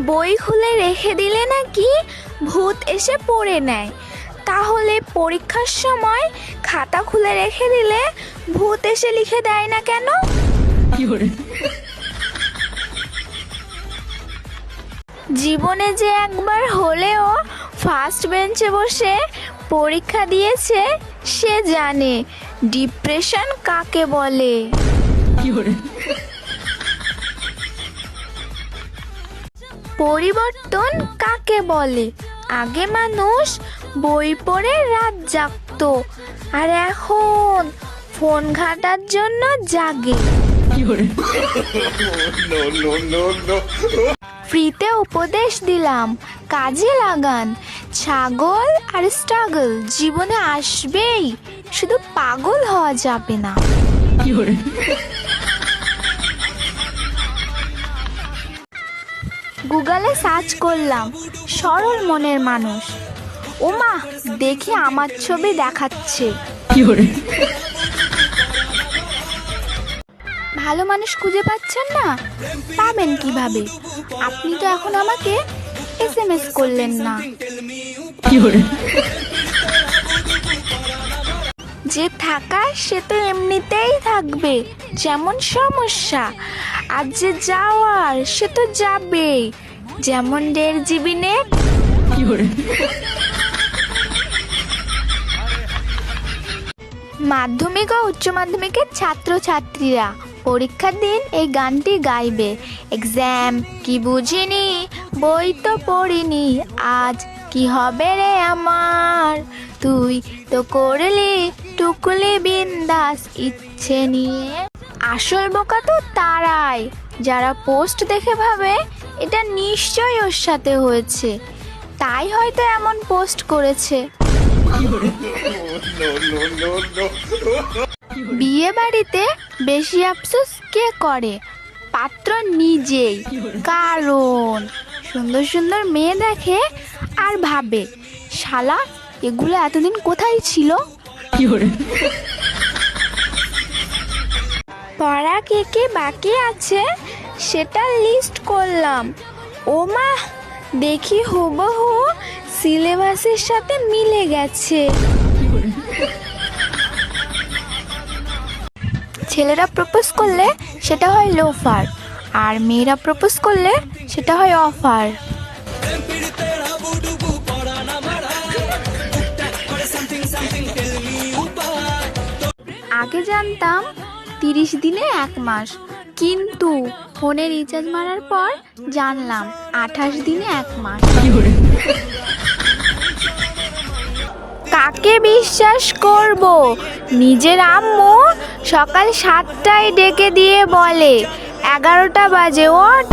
বই খুলে রেখে দিলে নাকি ভূত এসে পড়ে নেয়। তাহলে পরীক্ষার সময় খাতা খুলে রেখে দিলে ভূত এসে লিখে দেয় না কেন? জীবনে যে একবার হলেও ফার্স্ট বেঞ্চে বসে পরীক্ষা দিয়েছে সে জানে। ডিপ্রেশন কাকে বলে? পরিবর্তন কাকে বলে? আগে মানুষ বই পড়ে রাত জাগত। আর এখন ফোন ঘাটার জন্য জাগে। ফ্রিতে উপদেশ দিলাম, কাজে লাগান। ছাগল আর স্ট্রাগল জীবনে আসবেই, শুধু পাগল হওয়া যাবে না। গুগলে সার্চ করলাম। সরল মনের মানুষ। ওমা দেখি আমার ছবি দেখাচ্ছে। ভালো মানুষ খুঁজে পাচ্ছেন না? পাবেন কীভাবে? আপনি তো এখন আমাকে এসএমএস করলেন না। যে থাকার সে তো এমনিতেই থাকবে। যেমন সমস্যা। আর যে যাওয়ার সে তো যাবেই। যেমন দেড় জিবি নেট মাধ্যমিক ও উচ্চ মাধ্যমিকের ছাত্রছাত্রীরা পরীক্ষার দিন এই গানটি গাইবে। এক্সাম কি বুঝিনি, বই তো পড়িনি, আজ কি হবে রে আমার? তুই তো করলি, টুকলি বিন্দাস ইচ্ছে নিয়ে। আসল বোকা তো তারাই, যারা পোস্ট দেখে ভাবে এটা নিশ্চয়ই ওর সাথে হয়েছে। তাই হয়তো এমন পোস্ট করেছে। বিয়ে বাড়িতে বেশি আফসোস কে করে? পাত্র নিজেই। কারণ সুন্দর সুন্দর মেয়ে দেখে আর ভাবে, শালা, এগুলো এতদিন কোথায় ছিল? পড়া কে কে বাকি আছে? সেটা লিস্ট করলাম। ও মা দেখি হুবহু সিলেবাসের সাথে মিলে গেছে। ছেলেরা প্রপোজ করলে সেটা হয় লোফার আর মেয়েরা প্রপোজ করলে সেটা হয় অফার আগে জানতাম তিরিশ দিনে এক মাস, কিন্তু ফোনে রিচার্জ মারার পর জানলাম আঠাশ দিনে এক মাস। কাকে বিশ্বাস করব? নিজের আম্মু সকাল সাতটায় ডেকে দিয়ে বলে, এগারোটা বাজে, ওঠ।